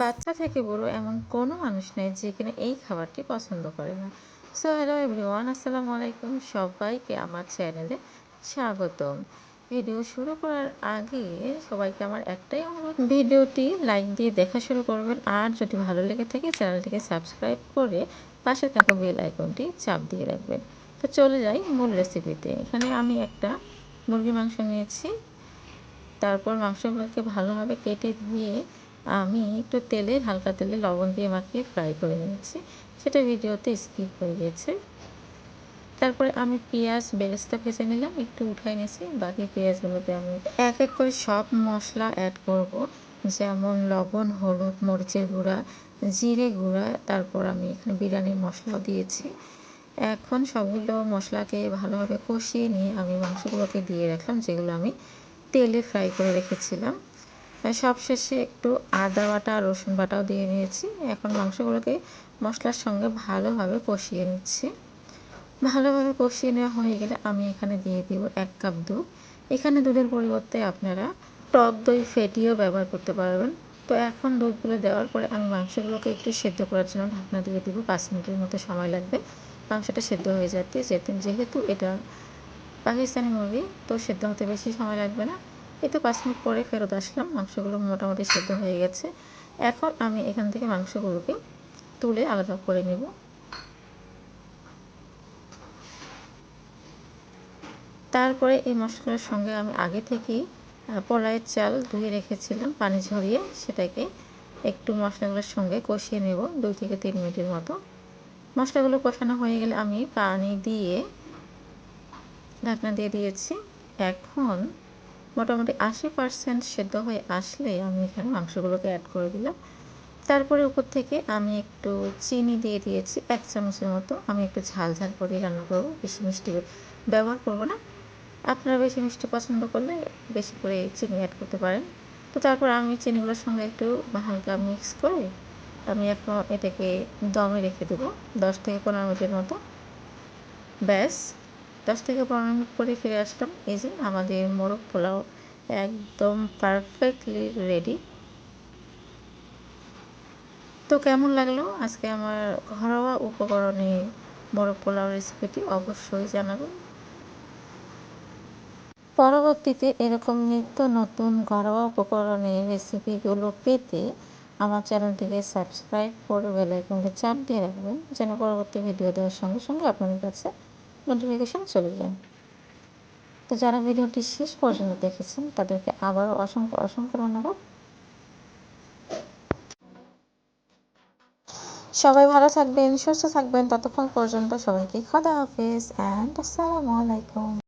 বাচ্চা থেকে বড় এমন কোনো মানুষ নেই যে কিনা এই খাবারটি পছন্দ করে না। সো হ্যালো এভরিওয়ান আসসালামু আলাইকুম। সবাইকে আমার চ্যানেলে স্বাগতম। ভিডিও শুরু করার আগে সবাইকে আমার একটাই অনুরোধ, ভিডিওটি লাইক দিয়ে দেখা শুরু করবেন। আর যদি ভালো লেগে থাকে চ্যানেলটিকে সাবস্ক্রাইব করে পাশে থাকা বেল আইকনটি চাপ দিয়ে রাখবেন। তো চলে যাই মূল রেসিপিতে এখানে আমি একটা মুরগি মাংস নিয়েছি। তারপর মাংসগুলোকে ভালোভাবে কেটে ধুয়ে আমি একটু তেলে হালকা তেলে লবণ দিয়ে মাখিয়ে ফ্রাই করে নিয়েছি। সেটা ভিডিওতে স্কিপ হয়ে গেছে। তারপরে আমি পেঁয়াজ বেরেস্তা ভেজে নিলাম, একটু উঠাই নিয়েছি। বাকি পেঁয়াজগুলোতে আমি এক এক করে সব মশলা অ্যাড করব। যেমন লবণ, হলুদ, মরিচের গুঁড়া, জিরে গুঁড়া, তারপর আমি এখানে বিরিয়ানির মশলাও দিয়েছি। এখন সবগুলো মশলাকে ভালোভাবে কষিয়ে নিয়ে আমি মাংসগুলোকে দিয়ে রাখলাম, যেগুলো আমি তেলে ফ্রাই করে রেখেছিলাম। সবশেষে একটু আদা বাটা, রসুন বাটাও দিয়ে নিয়েছি। এখন মাংসগুলোকে মশলার সঙ্গে ভালোভাবে কষিয়ে নিচ্ছি। ভালোভাবে কষিয়ে নেওয়া হয়ে গেলে আমি এখানে দিয়ে দিব এক কাপ দুধ। এখানে দুধের পরিবর্তে আপনারা টক দই, ফেটিও ব্যবহার করতে পারবেন। তো এখন দুধগুলো দেওয়ার পরে আমি মাংসগুলোকে একটু সেদ্ধ করার জন্য ঢাকনা দিয়ে দিব। পাঁচ মিনিটের মতো সময় লাগবে। মাংসটা সেদ্ধ হয়ে যাতে যেহেতু এটা পাকিস্তানি মুরগি, তো সেদ্ধ হতে বেশি সময় লাগবে না। এই তো পাঁচ মিনিট পরে ফেরত আসলাম। মাংসগুলো মোটামুটি সেদ্ধ হয়ে গেছে। এখন আমি এখান থেকে মাংসগুলোকে তুলে আলাদা করে নেব। তারপরে এই মশলার সঙ্গে আমি আগে থেকেই পলাইয়ের চাল ধুয়ে রেখেছিলাম পানি ঝরিয়ে। সেটাকে একটু মশলাগুলোর সঙ্গে কষিয়ে নেব দুই থেকে তিন মিনিটের মতো। মশলাগুলো কষানো হয়ে গেলে আমি পানি দিয়ে ঢাকনা দিয়ে দিয়েছি। এখন মোটামুটি আশি পার্সেন্ট সেদ্ধ হয়ে আসলে আমি এখানে মাংসগুলোকে অ্যাড করে দিলাম। তারপরে উপর থেকে আমি একটু চিনি দিয়ে দিয়েছি, এক চামচের মতো। আমি একটু ঝাল ঝাল করে রান্না করব, বেশি মিষ্টি ব্যবহার করব না। আপনারা বেশি মিষ্টি পছন্দ করলে বেশি করে চিনি অ্যাড করতে পারেন। তো তারপর আমি চিনিগুলোর সঙ্গে একটু হালকা মিক্স করে আমি এখন এটাকে দমে রেখে দেবো, দশ থেকে পনেরো মিনিটের মতো। ব্যাস। দশ থেকে পনেরো মিনিট পরে ফিরে আসলাম। এই যে আমাদের মোরগ পোলাও একদম পারফেক্টলি রেডি তো কেমন লাগল? আজকে আমার ঘরোয়া উপকরণে মোরগ পোলাও রেসিপিটি অবশ্যই জানাবেন। পরবর্তীতে এরকম নিত্য নতুন ঘরোয়া উপকরণের রেসিপিগুলো পেতে আমার চ্যানেলটিকে সাবস্ক্রাইব করে বেলাইকনকে চাপ দিয়ে রাখবেন, যেন পরবর্তী ভিডিও দেওয়ার সঙ্গে সঙ্গে আপনাদের কাছে নোটিফিকেশান চলে যায়। তো যারা ভিডিওটি শেষ পর্যন্ত দেখেছেন, তাদেরকে আবারও অসংখ্য অসংখ্য ধন্যবাদ। সবাই ভালো থাকবেন, সুস্থ থাকবেন। ততক্ষণ পর্যন্ত সবাইকে খাদা হাফিজ অ্যান্ড আসসালামু আলাইকুম।